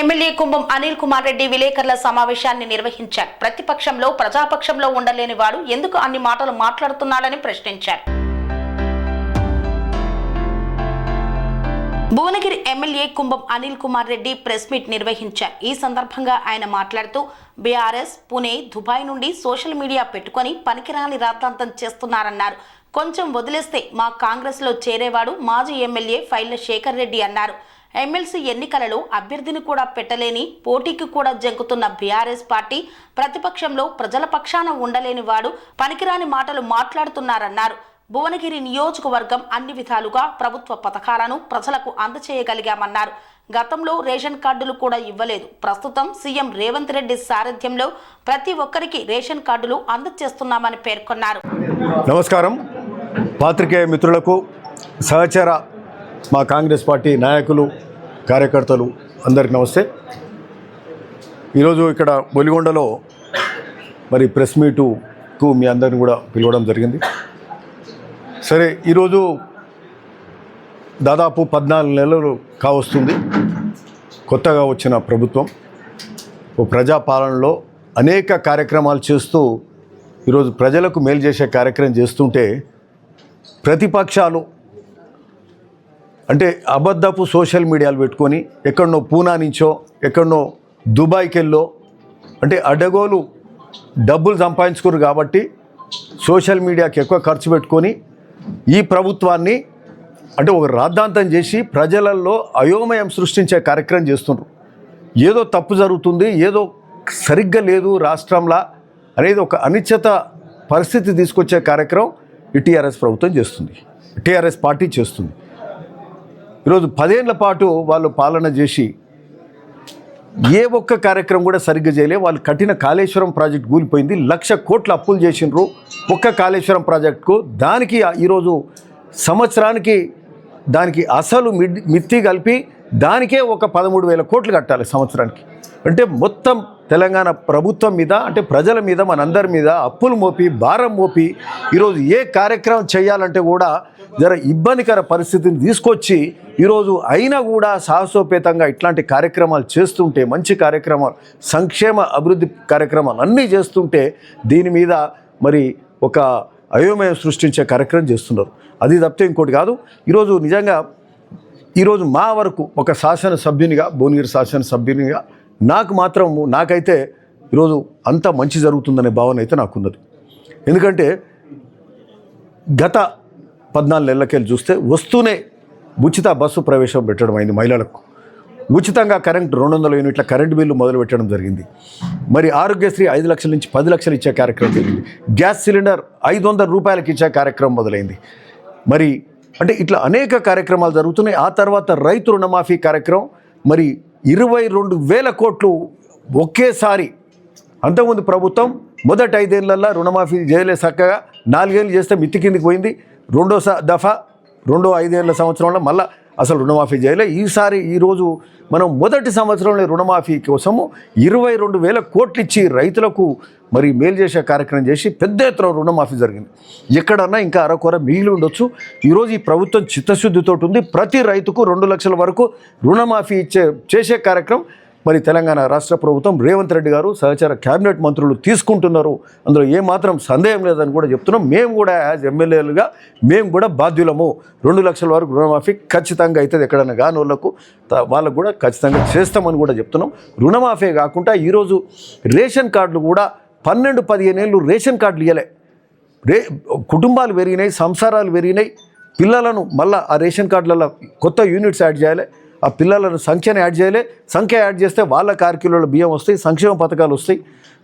MLA Kumbham Anil Kumar Reddy విలేకరుల సమావేశాన్ని నిర్వహించారు. ప్రతిపక్షంలో ప్రజాపక్షంలో ఉండలేని వాడు ఎందుకు అన్ని మాటలు మాట్లాడుతున్నాడని ప్రశ్నించారు. Bhuvanagiri MLA Kumbham Anil Kumar Reddy press meet నిర్వహించారు. ఈ సందర్భంగా ఆయన మాట్లాడుతూ బీఆర్ఎస్ పుణే దుబాయ్ నుండి సోషల్ మీడియా పెట్టుకొని పనికిరాని రాద్ధాంతం చేస్తున్నారన్నారు. కొంచెం వదిలేస్తే మా కాంగ్రెస్లో చేరేవాడు మాజీ ఎమ్మెల్యే ఫైళ్ళ శేఖర్ రెడ్డి అన్నారు. ఎమ్మెల్సీ ఎన్నికలలో అభ్యర్థిని కూడా పెట్టలేని పోటీకి కూడా జంకుతున్న బీఆర్ఎస్ పార్టీ ప్రతిపక్షంలో ప్రజల పక్షాన ఉండలేని వాడు పనికిరాని మాటలు మాట్లాడుతున్నారన్నారు. భువనగిరి నియోజకవర్గం అన్ని విధాలుగా ప్రభుత్వ పథకాలను ప్రజలకు అందచేయగలిగామన్నారు. గతంలో రేషన్ కార్డులు కూడా ఇవ్వలేదు. ప్రస్తుతం సీఎం రేవంత్ రెడ్డి సారథ్యంలో ప్రతి ఒక్కరికి రేషన్ కార్డులు అందజేస్తున్నామని పేర్కొన్నారు. నమస్కారం. పాత్రికేయ మిత్రులకు సహచర మా కాంగ్రెస్ పార్టీ నాయకులు కార్యకర్తలు అందరికి నమస్తే. ఈరోజు ఇక్కడ బొలిగొండలో మరి ప్రెస్ మీటుకు మీ అందరిని కూడా పిలవడం జరిగింది. సరే ఈరోజు దాదాపు పద్నాలుగు నెలలు కావస్తుంది. కొత్తగా వచ్చిన ప్రభుత్వం ప్రజాపాలనలో అనేక కార్యక్రమాలు చేస్తూ ఈరోజు ప్రజలకు మేలు చేసే కార్యక్రమం చేస్తుంటే ప్రతిపక్షాలు అంటే అబద్ధపు సోషల్ మీడియాలు పెట్టుకొని ఎక్కడనో పూనా నుంచో ఎక్కడనో దుబాయ్కి వెళ్ళో అంటే అడ్డగోలు డబ్బులు సంపాదించుకోరు కాబట్టి సోషల్ మీడియాకి ఎక్కువ ఖర్చు పెట్టుకొని ఈ ప్రభుత్వాన్ని అంటే ఒక రాద్ధాంతం చేసి ప్రజలలో అయోమయం సృష్టించే కార్యక్రమం చేస్తున్నారు ఏదో తప్పు జరుగుతుంది ఏదో సరిగ్గా లేదు రాష్ట్రంలో అనేది ఒక అనిశ్చిత పరిస్థితి తీసుకొచ్చే కార్యక్రమం ఈ టీఆర్ఎస్ ప్రభుత్వం చేస్తుంది. టీఆర్ఎస్ పార్టీ చేస్తుంది. ఈరోజు పదేళ్ళ పాటు వాళ్ళు పాలన చేసి ఏ ఒక్క కార్యక్రమం కూడా సరిగ్గా చేయలే. వాళ్ళు కట్టిన కాళేశ్వరం ప్రాజెక్ట్ కూలిపోయింది. లక్ష కోట్ల అప్పులు చేసిండ్రు. ఒక్క కాళేశ్వరం ప్రాజెక్టుకు దానికి ఈరోజు సంవత్సరానికి దానికి అసలు మిడ్ మిత్తి కలిపి దానికే ఒక పదమూడు వేల కోట్లు కట్టాలి సంవత్సరానికి. అంటే మొత్తం తెలంగాణ ప్రభుత్వం మీద అంటే ప్రజల మీద మనందరి మీద అప్పులు మోపి భారం మోపి ఈరోజు ఏ కార్యక్రమం చేయాలంటే కూడా జర ఇబ్బందికర పరిస్థితిని తీసుకొచ్చి ఈరోజు అయినా కూడా సాహసోపేతంగా ఇట్లాంటి కార్యక్రమాలు చేస్తుంటే మంచి కార్యక్రమాలు సంక్షేమ అభివృద్ధి కార్యక్రమాలు అన్నీ చేస్తుంటే దీని మీద మరి ఒక అయోమయం సృష్టించే కార్యక్రమం చేస్తున్నారు. అది తప్పితే ఇంకోటి కాదు. ఈరోజు నిజంగా ఈరోజు మా వరకు ఒక శాసనసభ్యునిగా భువనగిరి శాసనసభ్యునిగా నాకు మాత్రం నాకైతే ఈరోజు అంత మంచి జరుగుతుందనే భావన అయితే నాకున్నది. ఎందుకంటే గత పద్నాలుగు నెలలకెళ్ళి చూస్తే వస్తూనే ఉచిత బస్సు ప్రవేశం పెట్టడం అయింది మహిళలకు. ఉచితంగా కరెంట్ రెండు వందల యూనిట్ల కరెంట్ బిల్లు మొదలు పెట్టడం జరిగింది. మరి ఆరోగ్యశ్రీ ఐదు లక్షల నుంచి పది లక్షలు ఇచ్చే కార్యక్రమం జరిగింది. గ్యాస్ సిలిండర్ ఐదు వందల రూపాయలకి ఇచ్చే కార్యక్రమం మొదలైంది. మరి అంటే ఇట్లా అనేక కార్యక్రమాలు జరుగుతున్నాయి. ఆ తర్వాత రైతు రుణమాఫీ కార్యక్రమం. మరి ఇరవై రెండు వేల కోట్లు ఒకేసారి అంతకుముందు ప్రభుత్వం మొదటి ఐదేళ్ళలో రుణమాఫీ చేయలే చక్కగా నాలుగేళ్ళు చేస్తే మిత్తి కిందికి పోయింది. రెండో స- దఫా రెండో ఐదేళ్ళ సంవత్సరంలో మళ్ళా అసలు రుణమాఫీ చేయలే. ఈసారి ఈరోజు మనం మొదటి సంవత్సరంలో రుణమాఫీ కోసము ఇరవై రెండు వేల కోట్లు ఇచ్చి రైతులకు మరి మేలు చేసే కార్యక్రమం చేసి పెద్ద ఎత్తున రుణమాఫీ జరిగింది. ఎక్కడన్నా ఇంకా అరకొర మిగిలి ఉండొచ్చు. ఈరోజు ఈ ప్రభుత్వం చిత్తశుద్ధితో ఉంది. ప్రతి రైతుకు రెండు లక్షల వరకు రుణమాఫీ ఇచ్చే చేసే కార్యక్రమం మరి తెలంగాణ రాష్ట్ర ప్రభుత్వం రేవంత్ రెడ్డి గారు సహచార క్యాబినెట్ మంత్రులు తీసుకుంటున్నారు. అందులో ఏమాత్రం సందేహం లేదని కూడా చెప్తున్నాం. మేము కూడా యాజ్ ఎమ్మెల్యేలుగా మేము కూడా బాధ్యులము. రెండు లక్షల వరకు రుణమాఫీ ఖచ్చితంగా అవుతుంది ఎక్కడైనా కాని వాళ్ళకు వాళ్ళకు కూడా ఖచ్చితంగా చేస్తామని కూడా చెప్తున్నాం. రుణమాఫీ కాకుండా ఈరోజు రేషన్ కార్డులు కూడా పన్నెండు పదిహేను ఏళ్ళు రేషన్ కార్డులు ఇవ్వలే రే కుటుంబాలు పెరిగినాయి సంసారాలు పెరిగినాయి. పిల్లలను మళ్ళీ ఆ రేషన్ కార్డులలో కొత్త యూనిట్స్ యాడ్ చేయాలి. ఆ పిల్లలను సంఖ్యను యాడ్ చేయలే. సంఖ్య యాడ్ చేస్తే వాళ్ళ కార్కిలో బియ్యం వస్తాయి సంక్షేమ పథకాలు వస్తాయి.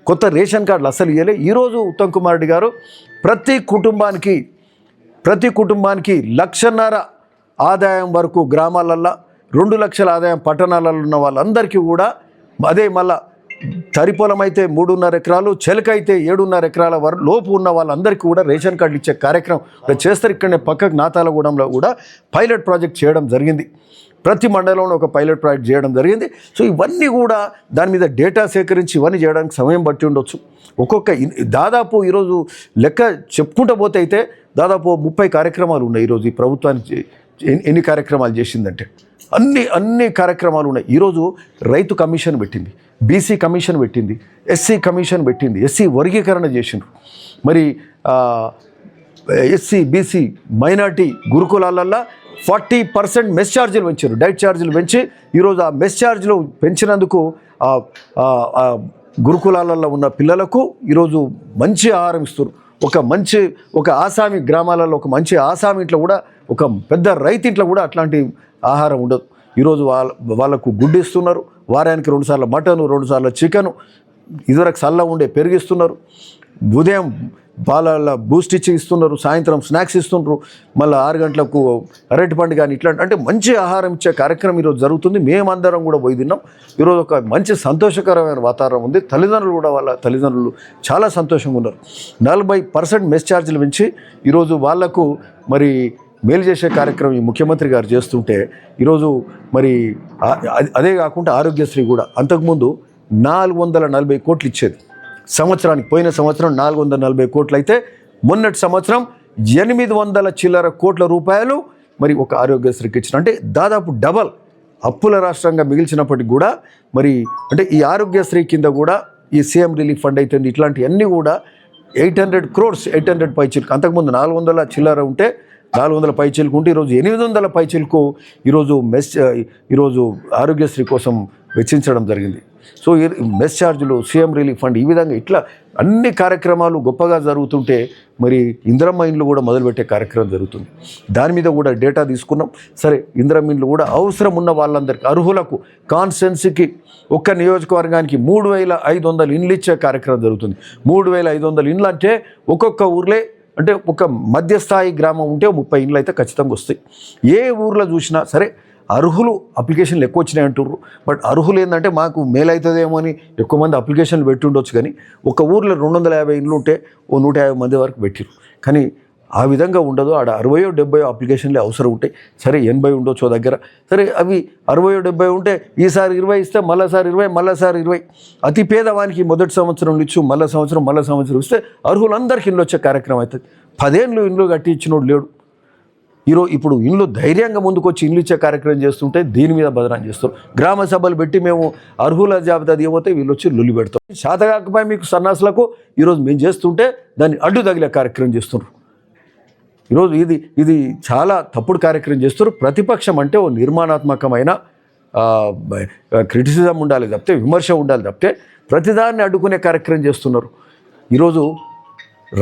కొత్త రేషన్ కార్డులు అసలు ఇవ్వలే ఈరోజు ఉత్తమ్ కుమార్ రెడ్డి గారు ప్రతి కుటుంబానికి ప్రతి కుటుంబానికి లక్షన్నర ఆదాయం వరకు గ్రామాలల్లో రెండు లక్షల ఆదాయం పట్టణాలలో ఉన్న వాళ్ళందరికీ కూడా అదే మళ్ళా తరిపొలం అయితే మూడున్నర ఎకరాలు చెలక అయితే ఏడున్నర ఎకరాల వరకు లోపు ఉన్న వాళ్ళందరికీ కూడా రేషన్ కార్డులు ఇచ్చే కార్యక్రమం. ఇక్కడ చేస్తారు. ఇక్కడనే పక్కకు నాతాలగూడెంలో కూడా పైలట్ ప్రాజెక్ట్ చేయడం జరిగింది. ప్రతి మండలంలో ఒక పైలట్ ప్రాజెక్ట్ చేయడం జరిగింది. సో ఇవన్నీ కూడా దాని మీద డేటా సేకరించి ఇవన్నీ చేయడానికి సమయం బట్టి ఉండొచ్చు. ఒక్కొక్క దాదాపు ఈరోజు లెక్క చెప్పుకుంటూ పోతే అయితే దాదాపు ముప్పై కార్యక్రమాలు ఉన్నాయి ఈరోజు ఈ ప్రభుత్వానికి ఎన్ని- కార్యక్రమాలు చేసిందంటే. అన్ని అన్ని కార్యక్రమాలు ఉన్నాయి. ఈరోజు రైతు కమిషన్ పెట్టింది బీసీ కమిషన్ పెట్టింది ఎస్సీ కమిషన్ పెట్టింది ఎస్సీ వర్గీకరణ చేసిండ్రు. మరి ఎస్సీ బీసీ మైనార్టీ గురుకులాలల్లో ఫార్టీ పర్సెంట్ మెస్ ఛార్జీలు పెంచారు. డైట్ ఛార్జీలు పెంచి ఈరోజు ఆ మెస్ ఛార్జీలు పెంచినందుకు గురుకులాలలో ఉన్న పిల్లలకు ఈరోజు మంచి ఆహారం ఇస్తారు ఒక మంచి ఒక ఆసామి గ్రామాలలో ఒక మంచి ఆసామి ఇంట్లో కూడా ఒక పెద్ద రైతు ఇంట్లో కూడా అట్లాంటి ఆహారం ఉండదు. ఈరోజు వాళ్ళ వాళ్ళకు గుడ్డు ఇస్తున్నారు. వారానికి రెండుసార్లు మటను రెండుసార్లు చికెను ఇదివరకు సల్ల ఉండే పెరిగిస్తున్నారు ఉదయం పాల బూస్ట్ ఇచ్చి ఇస్తున్నారు. సాయంత్రం స్నాక్స్ ఇస్తున్నారు మళ్ళీ ఆరు గంటలకు అరటిపండు కానీ ఇట్లాంటి అంటే మంచి ఆహారం ఇచ్చే కార్యక్రమం ఈరోజు జరుగుతుంది. మేమందరం కూడా పోయి తిన్నాం. ఈరోజు ఒక మంచి సంతోషకరమైన వాతావరణం ఉంది. తల్లిదండ్రులు కూడా వాళ్ళ తల్లిదండ్రులు చాలా సంతోషంగా ఉన్నారు. నలభై పర్సెంట్ మెస్ ఛార్జీలు పెంచి ఈరోజు వాళ్ళకు మరి మేలు చేసే కార్యక్రమం ఈ ముఖ్యమంత్రి గారు చేస్తుంటే ఈరోజు మరి అదే కాకుండా ఆరోగ్యశ్రీ కూడా. అంతకుముందు నాలుగు వందల నలభై కోట్లు ఇచ్చేది. సంవత్సరానికి పోయిన సంవత్సరం నాలుగు వందల నలభై కోట్లు అయితే మొన్నటి సంవత్సరం ఎనిమిది వందల చిల్లర కోట్ల రూపాయలు మరి ఒక ఆరోగ్యశ్రీకి ఇచ్చిన. అంటే దాదాపు డబల్ అప్పుల రాష్ట్రంగా మిగిల్చినప్పటికి కూడా మరి అంటే ఈ ఆరోగ్యశ్రీ కింద కూడా ఈ సీఎం రిలీఫ్ ఫండ్ అయితే ఇట్లాంటివన్నీ కూడా eight hundred crores eight hundred పైచీలకు. అంతకుముందు నాలుగు వందల చిల్లర ఉంటే నాలుగు వందల పైచీలకు ఉంటే ఈరోజు ఎనిమిది వందల పైచీలకు ఈరోజు మెస్ ఈరోజు ఆరోగ్యశ్రీ కోసం వెచ్చించడం జరిగింది. సో మెస్ ఛార్జీలు సీఎం రిలీఫ్ ఫండ్ ఈ విధంగా ఇట్లా అన్ని కార్యక్రమాలు గొప్పగా జరుగుతుంటే మరి ఇందిరమ్మ ఇండ్లు కూడా మొదలుపెట్టే కార్యక్రమం జరుగుతుంది. దాని మీద కూడా డేటా తీసుకున్నాం. సరే ఇందిరమ్మ ఇండ్లు కూడా అవసరం ఉన్న వాళ్ళందరికీ అర్హులకు కాన్స్టెన్సీకి ఒక్క నియోజకవర్గానికి మూడు వేల ఐదు వందల ఇండ్లు ఇచ్చే కార్యక్రమం జరుగుతుంది. మూడు వేల ఐదు వందల ఇండ్లు అంటే ఒక్కొక్క ఊర్లే అంటే ఒక మధ్యస్థాయి గ్రామం ఉంటే ముప్పై ఇండ్లు అయితే ఖచ్చితంగా వస్తాయి. ఏ ఊర్లో చూసినా సరే అర్హులు అప్లికేషన్లు ఎక్కువ వచ్చినాయి అంటుర్రు. బట్ అర్హులు ఏంటంటే మాకు మేలు అవుతుందేమో అని ఎక్కువ మంది అప్లికేషన్లు పెట్టి ఉండొచ్చు కానీ ఒక ఊర్లో రెండు వందల యాభై ఇండ్లు ఉంటే ఓ నూట యాభై మంది వరకు పెట్టిరు కానీ ఆ విధంగా ఉండదు. ఆడ అరవయో డెబ్బయో అప్లికేషన్లే అవసరం ఉంటాయి సరే ఎనభై ఉండొచ్చు దగ్గర. సరే అవి అరవయో డెబ్బై ఉంటే ఈసారి ఇరవై ఇస్తే మళ్ళీసారి ఇరవై మళ్ళీసారి ఇరవై. అతి పేదవానికి మొదటి సంవత్సరం ఇచ్చు మళ్ళీ సంవత్సరం మళ్ళీ సంవత్సరం ఇస్తే అర్హులందరికీ ఇండ్లు వచ్చే కార్యక్రమం అవుతుంది. పదేళ్ళు ఇండ్లు కట్టి ఇచ్చినోడు లేడు. ఈరోజు ఇప్పుడు ఇండ్లు ధైర్యంగా ముందుకొచ్చి ఇండ్లు ఇచ్చే కార్యక్రమం చేస్తుంటే దీని మీద బదనాం చేస్తారు. గ్రామ సభలు పెట్టి మేము అర్హుల జాబితా దిగబోతే వీళ్ళు వచ్చి లొల్లి పెడతాం శాతకాకపోయి మీకు సన్నాసులకు ఈరోజు మేము చేస్తుంటే దాన్ని అడ్డు తగిలే కార్యక్రమం చేస్తున్నారు. ఈరోజు ఇది ఇది చాలా తప్పుడు కార్యక్రమం చేస్తారు ప్రతిపక్షం అంటే ఓ నిర్మాణాత్మకమైన క్రిటిసిజం ఉండాలి తప్పితే విమర్శ ఉండాలి తప్పితే ప్రతిదాన్ని అడ్డుకునే కార్యక్రమం చేస్తున్నారు. ఈరోజు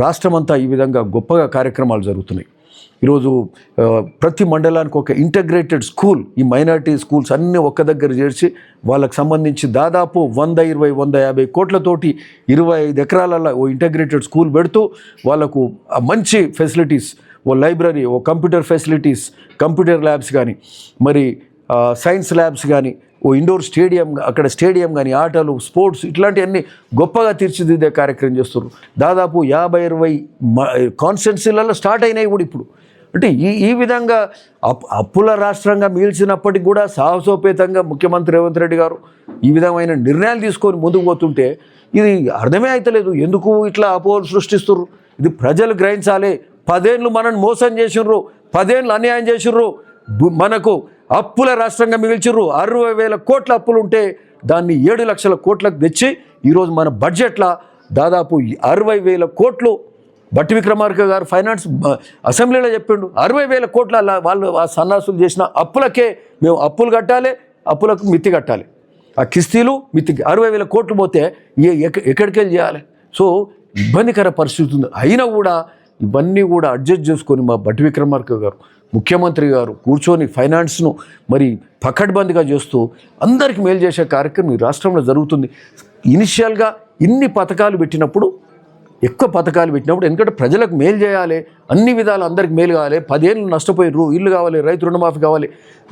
రాష్ట్రమంతా ఈ విధంగా గొప్పగా కార్యక్రమాలు జరుగుతున్నాయి. ఈరోజు ప్రతి మండలానికి ఒక ఇంటగ్రేటెడ్ స్కూల్ ఈ మైనారిటీ స్కూల్స్ అన్నీ ఒక్క దగ్గర చేర్చి వాళ్ళకి సంబంధించి దాదాపు వంద ఇరవై వంద యాభై కోట్లతోటి ఇరవై ఐదు ఎకరాలలో ఓ ఇంటగ్రేటెడ్ స్కూల్ పెడుతూ వాళ్ళకు మంచి ఫెసిలిటీస్ ఓ లైబ్రరీ ఓ కంప్యూటర్ ఫెసిలిటీస్ కంప్యూటర్ ల్యాబ్స్ కానీ మరి సైన్స్ ల్యాబ్స్ కానీ ఓ ఇండోర్ స్టేడియం అక్కడ స్టేడియం కానీ ఆటలు స్పోర్ట్స్ ఇట్లాంటివన్నీ గొప్పగా తీర్చిదిద్దే కార్యక్రమం చేస్తున్నారు దాదాపు యాభై ఇరవై కాన్స్టెన్సీలలో స్టార్ట్ అయినాయి కూడా ఇప్పుడు. అంటే ఈ ఈ విధంగా అప్ అప్పుల రాష్ట్రంగా మిగిల్చినప్పటికి కూడా సాహసోపేతంగా ముఖ్యమంత్రి రేవంత్ రెడ్డి గారు ఈ విధమైన నిర్ణయాలు తీసుకొని ముందుకు పోతుంటే ఇది అర్థమే అవుతలేదు ఎందుకు ఇట్లా అపోహలు సృష్టిస్తున్నారు ఇది ప్రజలు గ్రహించాలి. పదేళ్ళు మనల్ని మోసం చేసిర్రు. పదేళ్ళు అన్యాయం చేసిర్రు. మనకు అప్పుల రాష్ట్రంగా మిగిల్చిర్రు. అరవై వేల కోట్ల అప్పులు ఉంటే దాన్ని ఏడు లక్షల కోట్లకు తెచ్చి ఈరోజు మన బడ్జెట్లో దాదాపు అరవై వేల కోట్లు బట్టి విక్రమార్క గారు ఫైనాన్స్ అసెంబ్లీలో చెప్పిండు. అరవై వేల కోట్ల వాళ్ళు ఆ సన్నాసులు చేసిన అప్పులకే మేము అప్పులు కట్టాలి అప్పులకు మిత్తి కట్టాలి. ఆ కిస్తీలు మిత్తి అరవై వేల కోట్లు పోతే ఏ- ఎక్క- ఎక్కడికి వెళ్ళి చేయాలి? సో ఇబ్బందికర పరిస్థితి ఉంది. అయినా కూడా ఇవన్నీ కూడా అడ్జస్ట్ చేసుకొని మా బట్టి విక్రమార్క గారు ముఖ్యమంత్రి గారు కూర్చొని ఫైనాన్స్ను మరి పకడ్బందీగా చేస్తూ అందరికి మేలు చేసే కార్యక్రమం ఈ రాష్ట్రంలో జరుగుతుంది. ఇనిషియల్గా ఇన్ని పథకాలు పెట్టినప్పుడు ఎక్కువ పథకాలు పెట్టినప్పుడు ఎందుకంటే ప్రజలకు మేలు చేయాలి అన్ని విధాలు అందరికి మేలు కావాలి. పదేళ్ళు నష్టపోయారు ఇల్లు కావాలి రైతు రుణమాఫీ కావాలి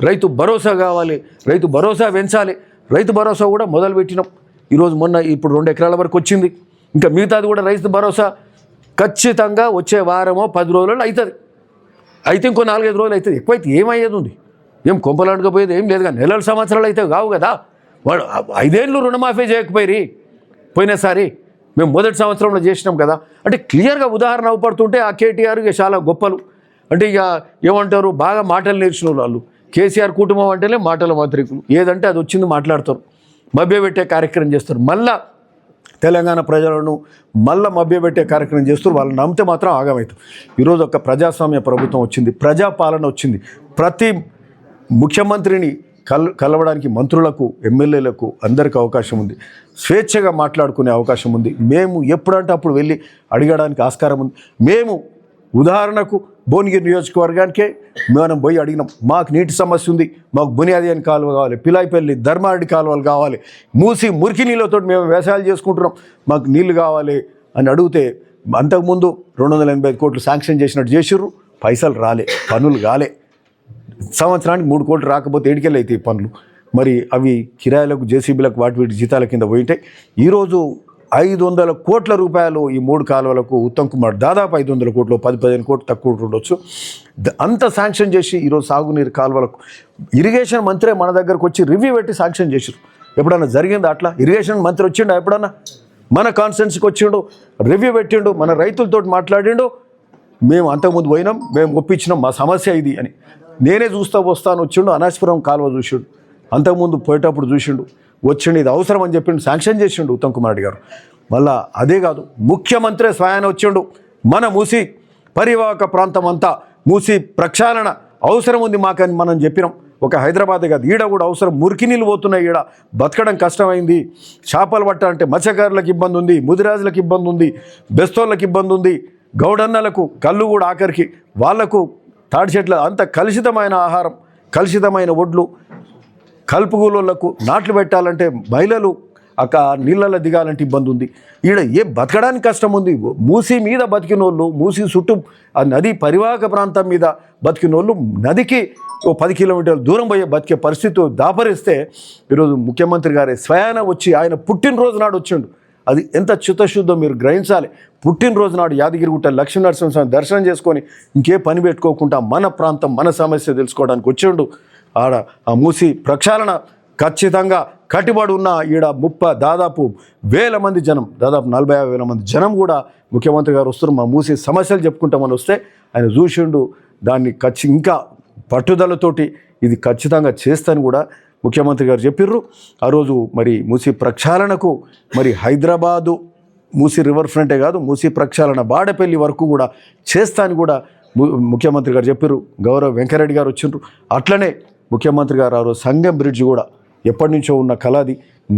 రైతు భరోసా కావాలి రైతు భరోసా పెంచాలి. రైతు భరోసా కూడా మొదలు పెట్టినాం. ఈరోజు మొన్న ఇప్పుడు రెండు ఎకరాల వరకు వచ్చింది. ఇంకా మిగతాది కూడా రైతు భరోసా ఖచ్చితంగా వచ్చే వారమో పది రోజులలో అవుతుంది అయితే ఇంకో నాలుగైదు రోజులు అవుతుంది ఎక్కువైతే ఏమయ్యేది ఉంది? ఏం కొంపలాడుకపోయేది ఏం లేదు కానీ నెలల సంవత్సరాలు అయితే కావు కదా. వాడు ఐదేళ్ళు రుణమాఫీ చేయకపోయి పోయినసారి మేము మొదటి సంవత్సరంలో చేసినాం కదా. అంటే క్లియర్గా ఉదాహరణ అవపడుతుంటే ఆ కేటీఆర్ ఇక చాలా గొప్పలు. అంటే ఇక ఏమంటారు? బాగా మాటలు నేర్చిన వాళ్ళు. కేసీఆర్ కుటుంబం అంటేనే మాటల మాత్రికులు. ఏదంటే అది వచ్చింది మాట్లాడతారు. మభ్యపెట్టే కార్యక్రమం చేస్తారు. మళ్ళా తెలంగాణ ప్రజలను మళ్ళా మభ్యపెట్టే కార్యక్రమం చేస్తారు. వాళ్ళని నమ్మితే మాత్రం ఆగమవుతాం ఈరోజు ఒక ప్రజాస్వామ్య ప్రభుత్వం వచ్చింది. ప్రజాపాలన వచ్చింది. ప్రతి ముఖ్యమంత్రిని కల్ కలవడానికి మంత్రులకు ఎమ్మెల్యేలకు అందరికీ అవకాశం ఉంది. స్వేచ్ఛగా మాట్లాడుకునే అవకాశం ఉంది. మేము ఎప్పుడంటే అప్పుడు వెళ్ళి అడగడానికి ఆస్కారం ఉంది. మేము ఉదాహరణకు భువనగిరి నియోజకవర్గానికే మనం పోయి అడిగినాం. మాకు నీటి సమస్య ఉంది. మాకు బునియాది అని కాలువ కావాలి పిలాయిపల్లి ధర్మారెడ్డి కాలువలు కావాలి. మూసి మురికి నీళ్ళతో మేము వ్యవసాయాలు చేసుకుంటున్నాం. మాకు నీళ్ళు కావాలి అని అడిగితే అంతకుముందు రెండు వందల ఎనభై ఐదు కోట్లు శాంక్షన్ చేసినట్టు చేసిర్రు. పైసలు రాలే పనులు కాలే. సంవత్సరానికి మూడు కోట్లు రాకపోతే ఏడికెళ్ళి అయితే పనులు. మరి అవి కిరాయిలకు జేసీబీలకు వాటి వీటి జీతాల కింద పోయింటాయి ఈరోజు ఐదు వందల కోట్ల రూపాయలు ఈ మూడు కాలువలకు ఉత్తమ్ కుమార్ దాదాపు ఐదు వందల కోట్లు పది పదిహేను కోట్లు తక్కువ ఉండొచ్చు ద- అంత శాంక్షన్ చేసి ఈరోజు సాగునీరు కాలువలకు ఇరిగేషన్ మంత్రే మన దగ్గరకు వచ్చి రివ్యూ పెట్టి శాంక్షన్ చేశారు ఎప్పుడన్నా జరిగిందా అట్లా? ఇరిగేషన్ మంత్రి వచ్చిండు ఎప్పుడన్నా? మన కాన్స్టెన్సీకి వచ్చిండు రివ్యూ పెట్టిండు మన రైతులతో మాట్లాడిండు మేము అంతకుముందు పోయినాం మేము ఒప్పించినాం మా సమస్య ఇది అని. నేనే చూస్తా వస్తాను వచ్చిండు అనాశపురం కాలువ చూసిండు. అంతకుముందు పోయేటప్పుడు చూసిండు వచ్చిండు ఇది అవసరం అని చెప్పిండు శాంక్షన్ చేసిండు ఉత్తమ్ కుమార్ రెడ్డి గారు. మళ్ళా అదే కాదు ముఖ్యమంత్రి స్వయాన వచ్చిండు మన మూసి పరివాహక ప్రాంతం అంతా మూసి ప్రక్షాళన అవసరం ఉంది మాకని మనం చెప్పినాం. ఒక హైదరాబాద్ కాదు ఈడ కూడా అవసరం మురికి నీళ్ళు పోతున్నాయి ఈడ. బతకడం కష్టమైంది చేపలు పట్టాలంటే మత్స్యకారులకు ఇబ్బంది ఉంది ముదిరాజులకు ఇబ్బంది ఉంది బెస్తోళ్ళకి ఇబ్బంది ఉంది గౌడన్నలకు కళ్ళు కూడా ఆఖరికి వాళ్ళకు తాడి చెట్ల అంత కలుషితమైన ఆహారం కలుషితమైన ఒడ్లు కలుపుగూలకు నాట్లు పెట్టాలంటే మహిళలు అక్క నీళ్ళలో దిగాలంటే ఇబ్బంది ఉంది. ఈడ ఏ బతకడానికి కష్టం ఉంది? మూసి మీద బతికినోళ్ళు మూసి చుట్టూ ఆ నది పరివాహక ప్రాంతం మీద బతికినోళ్ళు నదికి ఓ పది కిలోమీటర్ల దూరం పోయే బతికే పరిస్థితి దాపరిస్తే ఈరోజు ముఖ్యమంత్రి గారి స్వయాన వచ్చి ఆయన పుట్టినరోజు నాడు వచ్చిండు. అది ఎంత చిత్తశుద్ధో మీరు గ్రహించాలి. పుట్టినరోజు నాడు యాదగిరిగుట్ట లక్ష్మీనరసింహస్వామి దర్శనం చేసుకొని ఇంకే పని పెట్టుకోకుండా మన ప్రాంతం మన సమస్య తెలుసుకోవడానికి వచ్చిండు. ఆడ ఆ మూసి ప్రక్షాళన ఖచ్చితంగా కట్టుబడి ఉన్న ఈడ ముప్ప దాదాపు వేల మంది జనం దాదాపు నలభై యాభై వేల మంది జనం కూడా ముఖ్యమంత్రి గారు వస్తున్నారు. మా మూసి సమస్యలు చెప్పుకుంటామని వస్తే ఆయన చూసిండు. దాన్ని ఖచ్చి ఇంకా పట్టుదలతోటి ఇది ఖచ్చితంగా చేస్తాను కూడా. ముఖ్యమంత్రి గారు చెప్పిర్రు. ఆ రోజు మరి మూసి ప్రక్షాళనకు మరి హైదరాబాదు మూసి రివర్ ఫ్రంటే కాదు మూసి ప్రక్షాళన బాడపల్లి వరకు కూడా చేస్తాను కూడా ముఖ్యమంత్రి గారు చెప్పారు గౌరవ వెంకరెడ్డి గారు వచ్చిండ్రు. అట్లనే ముఖ్యమంత్రి గారు ఆ రోజు సంగం బ్రిడ్జ్ కూడా ఎప్పటి నుంచో ఉన్న కళ అది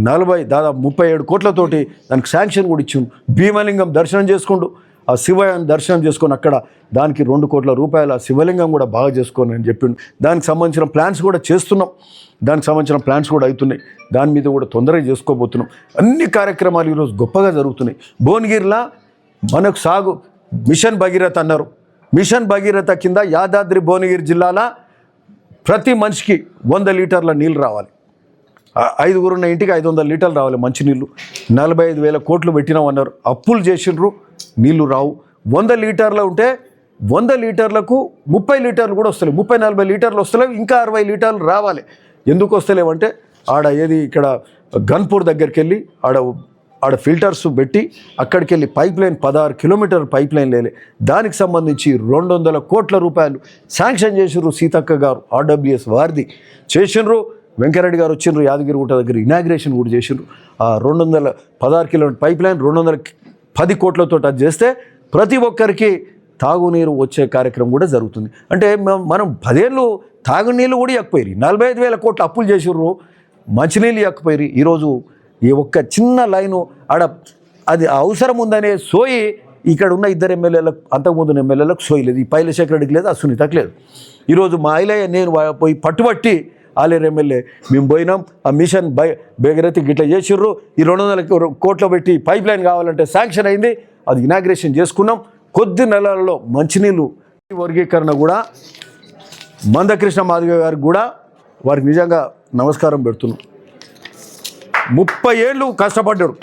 నలభై దాదాపు ముప్పై ఏడు కోట్లతోటి దానికి శాంక్షన్ కూడా ఇచ్చిండు. భీమలింగం దర్శనం చేసుకుంటూ ఆ శివయాన్ని దర్శనం చేసుకొని అక్కడ దానికి రెండు కోట్ల రూపాయల శివలింగం కూడా బాగా చేసుకోని అని చెప్పిండు దానికి సంబంధించిన ప్లాన్స్ కూడా చేస్తున్నాం. దానికి సంబంధించిన ప్లాన్స్ కూడా అవుతున్నాయి. దాని మీద కూడా తొందరగా చేసుకోబోతున్నాం. అన్ని కార్యక్రమాలు ఈరోజు గొప్పగా జరుగుతున్నాయి. భువనగిరిలా మనకు సాగు మిషన్ భగీరథ అన్నారు. మిషన్ భగీరథ కింద యాదాద్రి భువనగిరి జిల్లాల ప్రతి మనిషికి వంద లీటర్ల నీళ్ళు రావాలి. ఐదుగురున్న ఐదుగురు ఉన్న ఇంటికి ఐదు వందల లీటర్లు రావాలి మంచినీళ్ళు. నలభై ఐదు వేల కోట్లు పెట్టినామన్నారు. అప్పులు చేసిండ్రు. నీళ్ళు రావు. వంద లీటర్లు ఉంటే వంద లీటర్లకు ముప్పై లీటర్లు కూడా వస్తలేవు. ముప్పై నలభై లీటర్లు వస్తలేవు. ఇంకా అరవై లీటర్లు రావాలి. ఎందుకు వస్తలేవంటే ఆడ ఏది ఇక్కడ గన్పూర్ దగ్గరికి వెళ్ళి ఆడ ఆడ ఫిల్టర్స్ పెట్టి అక్కడికి వెళ్ళి పైప్ లైన్ పదహారు కిలోమీటర్ పైప్ లైన్ లేలే. దానికి సంబంధించి రెండు వందల కోట్ల రూపాయలు శాంక్షన్ చేసిర్రు సీతక్క గారు ఆర్డబ్ల్యూఎస్ వారిది. చేసిండ్రు. వెంకరెడ్డి గారు వచ్చిండ్రు యాదగిరిగుట్ట దగ్గర ఇనాగ్రేషన్ కూడా చేసిండ్రు. ఆ రెండు వందల పదహారు కిలోమీటర్ పైప్ లైన్ రెండు వందల పది కోట్లతో అది చేస్తే ప్రతి ఒక్కరికి తాగునీరు వచ్చే కార్యక్రమం కూడా జరుగుతుంది. అంటే మనం పదేళ్ళు తాగునీళ్ళు కూడా ఎక్కిపోయి నలభై ఐదు వేల కోట్లు అప్పులు చేసిర్రు మంచినీళ్ళు ఎక్కిపోయి ఈరోజు ఈ ఒక్క చిన్న లైను ఆడ అది అవసరం ఉందనే సోయి ఇక్కడ ఉన్న ఇద్దరు ఎమ్మెల్యేలకు అంతకుముందు ఎమ్మెల్యేలకు సోయి లేదు. ఈ పైలశేఖర రెడ్డికి లేదు ఆ సునీతకు లేదు. ఈరోజు మా ఇలయ్య నేను పోయి పట్టుబట్టి ఆలేరు ఎమ్మెల్యే మేము పోయినాం ఆ మిషన్ బై బేగరతి గిట్ల చేసిర్రు. ఈ రెండు వందల కోట్లు పెట్టి పైప్ లైన్ కావాలంటే శాంక్షన్ అయింది. అది ఇనాగ్రేషన్ చేసుకున్నాం. కొద్ది నెలలలో మంచినీళ్ళు వర్గీకరణ కూడా మందకృష్ణ మాధవ గారికి కూడా వారికి నిజంగా నమస్కారం పెడుతున్నాం. ముప్పై ఏళ్ళు కష్టపడ్డాడు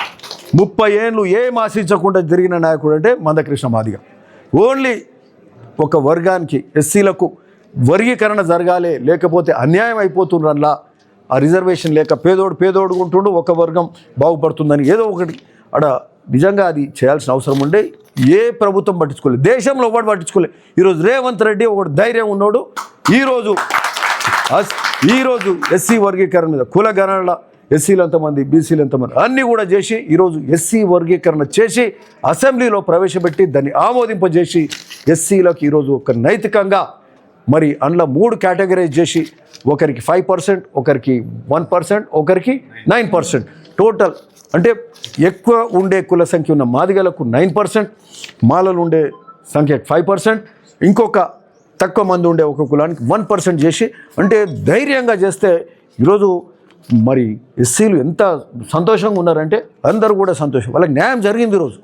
ముప్పై ఏళ్ళు ఏం ఆశించకుండా జరిగిన నాయకుడు అంటే మందకృష్ణ మాదిగ ఓన్లీ ఒక వర్గానికి ఎస్సీలకు వర్గీకరణ జరగాలి లేకపోతే అన్యాయం అయిపోతుండ్రల్లా ఆ రిజర్వేషన్ లేక పేదోడు పేదోడు ఉంటుండు ఒక వర్గం బాగుపడుతుందని ఏదో ఒకటి. అక్కడ నిజంగా అది చేయాల్సిన అవసరం ఉండే ఏ ప్రభుత్వం పట్టించుకోలేదు దేశంలో ఒకటి పట్టించుకోలేదు ఈరోజు రేవంత్ రెడ్డి ఒకటి ధైర్యం ఉన్నోడు ఈరోజు అస్- ఈరోజు ఎస్సీ వర్గీకరణ మీద కుల గణన ఎస్సీలు ఎంతమంది బీసీలు ఎంతమంది అన్నీ కూడా చేసి ఈరోజు ఎస్సీ వర్గీకరణ చేసి అసెంబ్లీలో ప్రవేశపెట్టి దాన్ని ఆమోదింపజేసి ఎస్సీలకు ఈరోజు ఒక నైతికంగా మరి అందులో మూడు కేటగరైజ్ చేసి ఒకరికి ఫైవ్ పర్సెంట్ ఒకరికి వన్ పర్సెంట్ ఒకరికి నైన్ పర్సెంట్. టోటల్ అంటే ఎక్కువ ఉండే కుల సంఖ్య ఉన్న మాదిగలకు నైన్ పర్సెంట్ మాలలు ఉండే సంఖ్య ఫైవ్ పర్సెంట్ ఇంకొక తక్కువ మంది ఉండే ఒక కులానికి వన్ పర్సెంట్ చేసి అంటే ధైర్యంగా చేస్తే ఈరోజు మరి ఎస్సీలు ఎంత సంతోషంగా ఉన్నారంటే అందరూ కూడా సంతోషం. వాళ్ళకి న్యాయం జరిగింది ఈరోజు.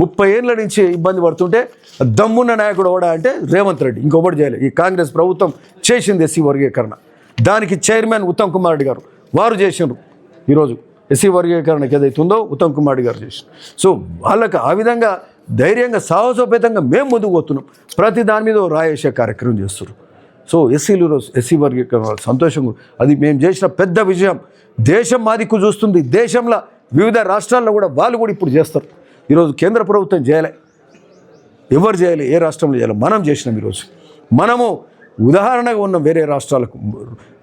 ముప్పై ఏళ్ళ నుంచి ఇబ్బంది పడుతుంటే దమ్మున్న నాయకుడు కూడా అంటే రేవంత్ రెడ్డి. ఇంకొకటి చేయలేదు ఈ కాంగ్రెస్ ప్రభుత్వం చేసింది ఎస్సీ వర్గీకరణ. దానికి చైర్మన్ ఉత్తమ్ కుమార్ రెడ్డి గారు. వారు చేసినారు ఈరోజు ఎస్సీ వర్గీకరణకి ఏదైతే ఉందో ఉత్తమ్ కుమార్ రెడ్డి గారు చేసిన సో వాళ్ళకి ఆ విధంగా ధైర్యంగా సాహసోపేతంగా మేము ముందుకు పోతున్నాం. ప్రతి దాని మీద ఓ రాయేసే కార్యక్రమం చేస్తున్నారు సో ఎస్సీలు ఎస్సీ వర్గీకరణ వాళ్ళ సంతోషంగా అది మేము చేసిన పెద్ద విజయం. దేశం మాదిక్కు చూస్తుంది. దేశంలో వివిధ రాష్ట్రాల్లో కూడా వాళ్ళు కూడా ఇప్పుడు చేస్తారు. ఈరోజు కేంద్ర ప్రభుత్వం చేయలే. ఎవరు చేయాలి? ఏ రాష్ట్రంలో చేయాలి? మనం చేసినాం ఈరోజు. మనము ఉదాహరణగా ఉన్న వేరే రాష్ట్రాలకు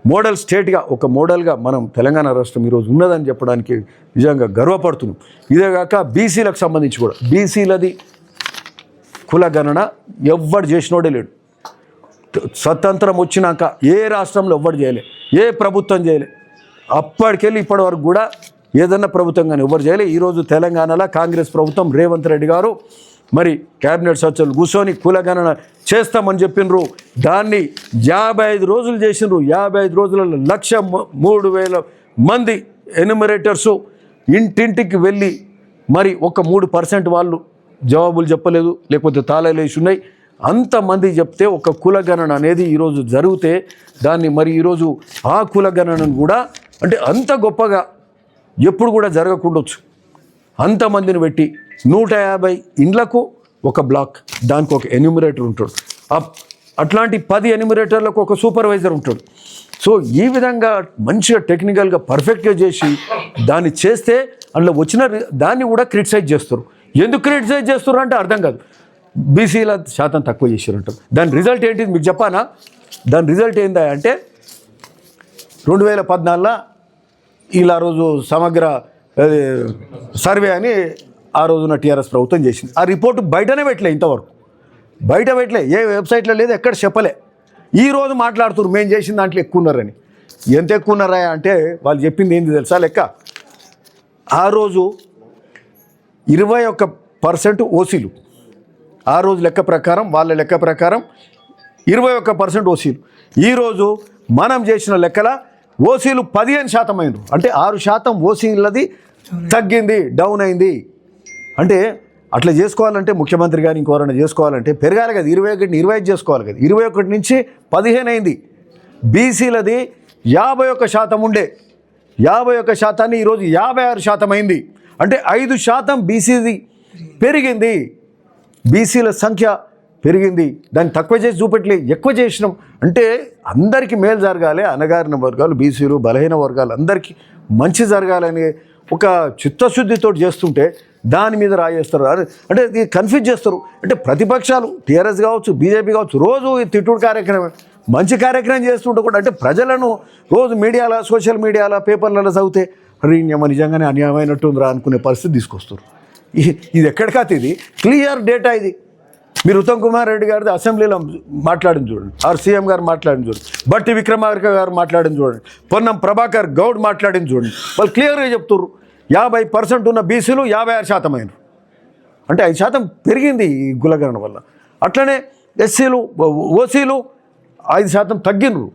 మోడల్ స్టేట్గా ఒక మోడల్గా మనం తెలంగాణ రాష్ట్రం ఈరోజు ఉన్నదని చెప్పడానికి నిజంగా గర్వపడుతున్నాం. ఇదే కాక బీసీలకు సంబంధించి కూడా. బీసీలది కుల గణన ఎవ్వడు చేసినోడే లేడు. స్వతంత్రం వచ్చినాక ఏ రాష్ట్రంలో ఎవ్వడు చేయలే? ఏ ప్రభుత్వం చేయలే? అప్పటికెళ్ళి ఇప్పటి వరకు కూడా ఏదన్నా ప్రభుత్వం కానీ ఎవరు చేయలే. ఈరోజు తెలంగాణలో కాంగ్రెస్ ప్రభుత్వం రేవంత్ రెడ్డి గారు మరి క్యాబినెట్ సచివులు కూర్చొని కులగణన చేస్తామని చెప్పినరు. దాన్ని యాభై ఐదు రోజులు చేసినారు. యాభై ఐదు రోజులలో లక్ష మూడు వేల మంది ఎన్యుమరేటర్సు ఇంటింటికి వెళ్ళి మరి ఒక మూడు పర్సెంట్ వాళ్ళు జవాబులు చెప్పలేదు లేకపోతే తాళాలు వేసి ఉన్నాయి. అంతమంది చెప్తే ఒక కులగణన అనేది ఈరోజు జరిగితే దాన్ని మరి ఈరోజు ఆ కులగణనను కూడా అంటే అంత గొప్పగా ఎప్పుడు కూడా జరగకుండొచ్చు. అంతమందిని పెట్టి నూట యాభై ఇండ్లకు ఒక బ్లాక్ దానికి ఒక ఎన్యూమిరేటర్ ఉంటాడు. అప్- అట్లాంటి పది ఎన్యూమిరేటర్లకు ఒక సూపర్వైజర్ ఉంటాడు. సో ఈ విధంగా మంచిగా టెక్నికల్గా పర్ఫెక్ట్గా చేసి దాన్ని చేస్తే అందులో వచ్చిన దాన్ని కూడా క్రిటిసైజ్ చేస్తారు. ఎందుకు క్రిటిసైజ్ చేస్తారు అంటే అర్థం కాదు. బీసీల శాతం తక్కువ చేశారంటారు దాని రిజల్ట్ ఏంటి మీకు చెప్పానా? దాని రిజల్ట్ ఏందా అంటే రెండు వేల పద్నాలుగులో ఇలా రోజు సమగ్ర సర్వే అని ఆ రోజున టీఆర్ఎస్ ప్రభుత్వం చేసింది. ఆ రిపోర్ట్ బయటనే పెట్టలే ఇంతవరకు. బయట పెట్టలే. ఏ వెబ్సైట్లో లేదు ఎక్కడ చెప్పలే. ఈ రోజు మాట్లాడుతున్నారు మేము చేసిన దాంట్లో ఎక్కువ ఉన్నారని. ఎంత ఎక్కువ ఉన్నారా అంటే వాళ్ళు చెప్పింది ఏంది తెలుసా లెక్క? ఆ రోజు ఇరవై ఒక్క పర్సెంట్ ఓసీలు. ఆ రోజు లెక్క ప్రకారం వాళ్ళ లెక్క ప్రకారం ఇరవై ఒక్క పర్సెంట్ ఓసీలు. ఈరోజు మనం చేసిన లెక్కల ఓసీలు పదిహేను శాతం అయినరు అంటే ఆరు శాతం ఓసీలది తగ్గింది డౌన్ అయింది. అంటే అట్లా చేసుకోవాలంటే ముఖ్యమంత్రి గారు ఇంకెవరైనా చేసుకోవాలంటే పెరగాలి కదా. ఇరవై ఒకటిని ఇరవై ఐదు చేసుకోవాలి కదా. ఇరవై ఒకటి నుంచి పదిహేను అయింది. బీసీలది యాభై ఒక్క శాతం ఉండే. యాభై ఒక్క శాతాన్ని ఈరోజు యాభై ఆరు శాతం అయింది. అంటే ఐదు శాతం బీసీది పెరిగింది. బీసీల సంఖ్య పెరిగింది. దాన్ని తక్కువ చేసి చూపెట్టలే ఎక్కువ చేసినాం. అంటే అందరికీ మేలు జరగాలి. అనగారిన వర్గాలు బీసీలు బలహీన వర్గాలు అందరికీ మంచి జరగాలని ఒక చిత్తశుద్ధితో చేస్తుంటే దాని మీద రాయేస్తారు. అంటే ఇది కన్ఫ్యూజ్ చేస్తారు. అంటే ప్రతిపక్షాలు టీఆర్ఎస్ కావచ్చు బీజేపీ కావచ్చు రోజు ఈ తిట్టుడు కార్యక్రమం మంచి కార్యక్రమం చేస్తుంటే కూడా అంటే ప్రజలను రోజు మీడియాలో సోషల్ మీడియాలో పేపర్లలో చదివితే అరే ఇన్యమ నిజంగానే అన్యాయమైనట్టుందిరా అనుకునే పరిస్థితి తీసుకొస్తారు. ఇది ఎక్కడికైతే ఇది క్లియర్ డేటా ఇది. మీరు ఉత్తమ్ కుమార్ రెడ్డి గారిది అసెంబ్లీలో మాట్లాడిన చూడండి. ఆర్ సీఎం గారు మాట్లాడిన చూడండి. బట్టి విక్రమార్క గారు మాట్లాడిన చూడండి. పొన్నం ప్రభాకర్ గౌడ్ మాట్లాడిన చూడండి. వాళ్ళు క్లియర్గా చెప్తున్నారు యాభై పర్సెంట్ ఉన్న బీసీలు యాభై ఆరు శాతం అయినారు. అంటే ఐదు శాతం పెరిగింది ఈ గులగరణ వల్ల. అట్లనే ఎస్సీలు ఓసీలు ఐదు శాతం తగ్గినరు.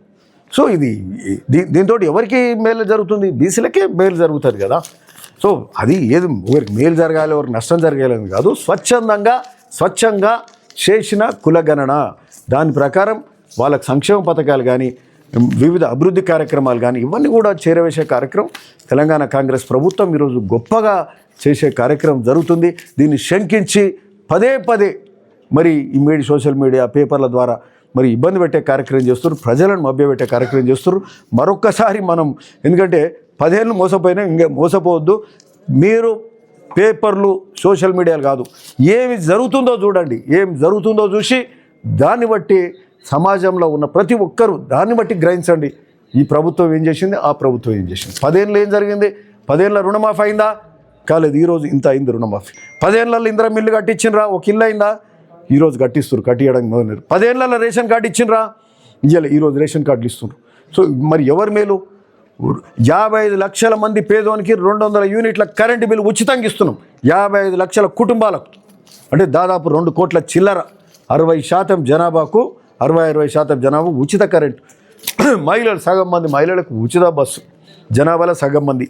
సో ఇది దీ- దీంతో ఎవరికి మేలు జరుగుతుంది? బీసీలకే మేలు జరుగుతుంది కదా. సో అది ఏది ఒకరికి మేలు జరగాలి ఎవరికి నష్టం జరగాలి అని కాదు. స్వచ్ఛందంగా స్వచ్ఛంగా చేసిన కులగణన. దాని ప్రకారం వాళ్ళకి సంక్షేమ పథకాలు కానీ వివిధ అభివృద్ధి కార్యక్రమాలు కానీ ఇవన్నీ కూడా చేరవేసే కార్యక్రమం తెలంగాణ కాంగ్రెస్ ప్రభుత్వం ఈరోజు గొప్పగా చేసే కార్యక్రమం జరుగుతుంది. దీన్ని శంకించి పదే పదే మరి ఈ మీడియా సోషల్ మీడియా పేపర్ల ద్వారా మరి ఇబ్బంది పెట్టే కార్యక్రమం చేస్తున్నారు. ప్రజలను మభ్యపెట్టే కార్యక్రమం చేస్తున్నారు. మరొక్కసారి మనం ఎందుకంటే పదేళ్ళు మోసపోయినా ఇంకా మోసపోవద్దు. మీరు పేపర్లు సోషల్ మీడియాలు కాదు. ఏమి జరుగుతుందో చూడండి. ఏం జరుగుతుందో చూసి దాన్ని బట్టి సమాజంలో ఉన్న ప్రతి ఒక్కరూ దాన్ని బట్టి గ్రహించండి. ఈ ప్రభుత్వం ఏం చేసింది? ఆ ప్రభుత్వం ఏం చేసింది? పదేళ్ళు ఏం జరిగింది? పదేళ్ళ రుణమాఫీ అయిందా? కాలేదు. ఈరోజు ఇంత అయింది రుణమాఫీ. పదేళ్ళల్లో ఇందిరా మిల్లు కట్టించినరా ఒక ఇల్లు అయిందా? ఈరోజు కట్టిస్తారు కట్టియడానికి మొదలు పదేళ్ళల్లో రేషన్ కార్డు ఇచ్చిండ్రా? ఇయ్యాలి ఈరోజు రేషన్ కార్డులు ఇస్తున్నారు. సో మరి ఎవరి మేలు? యాభై ఐదు లక్షల మంది పేదోనికి రెండు వందల యూనిట్ల కరెంటు బిల్లు ఉచితంగా ఇస్తున్నాం యాభై ఐదు లక్షల కుటుంబాలకు. అంటే దాదాపు రెండు కోట్ల చిల్లర. అరవై శాతం జనాభాకు అరవై అరవై శాతం జనాభా ఉచిత కరెంట్. మహిళలు సగం మంది మహిళలకు ఉచిత బస్సు. జనాభాలో సగం మంది.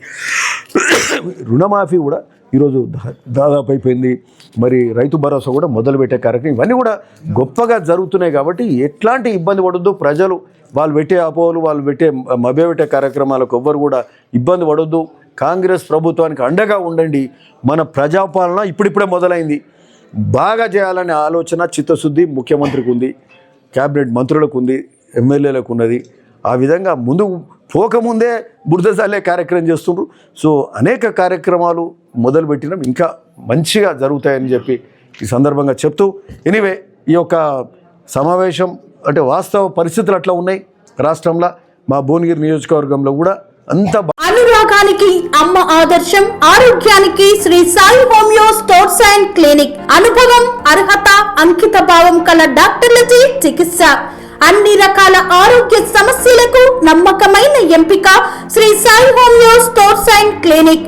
రుణమాఫీ కూడా ఈరోజు దా- దాదాపు అయిపోయింది. మరి రైతు భరోసా కూడా మొదలుపెట్టే కార్యక్రమం. ఇవన్నీ కూడా గొప్పగా జరుగుతున్నాయి కాబట్టి ఎట్లాంటి ఇబ్బంది పడద్దు ప్రజలు. వాళ్ళు పెట్టే అపోహలు వాళ్ళు పెట్టే మభ్యపెట్టే కార్యక్రమాలకు ఎవ్వరు కూడా ఇబ్బంది పడొద్దు. కాంగ్రెస్ ప్రభుత్వానికి అండగా ఉండండి. మన ప్రజాపాలన ఇప్పుడిప్పుడే మొదలైంది. బాగా చేయాలనే ఆలోచన చిత్తశుద్ధి ముఖ్యమంత్రికి ఉంది. క్యాబినెట్ మంత్రులకు ఉంది ఎమ్మెల్యేలకు ఉన్నది. ఆ విధంగా ముందు పోకముందే బురద కార్యక్రమం చేస్తుండ్రు. సో అనేక కార్యక్రమాలు మొదలుపెట్టినాం. ఇంకా మంచిగా జరుగుతాయని చెప్పి ఈ సందర్భంగా చెప్తూ ఎనీవే ఈ యొక్క సమావేశం అంటే వాస్తవ పరిస్థితులు అట్లా ఉన్నాయి. రాష్ట్రంలో మా భువనగిరి నియోజకవర్గంలో కూడా అంత అనురాగానికి అమ్మ ఆదర్శం ఆరోగ్యానికి Sri Sai homeo stores and clinic. అనుభవం అర్హత అంకిత భావం కల డాక్టర్లచే చికిత్స. అన్ని రకాల ఆరోగ్య సమస్యలకు నమ్మకమైన ఎంపిక Sri Sai homeo stores and clinic.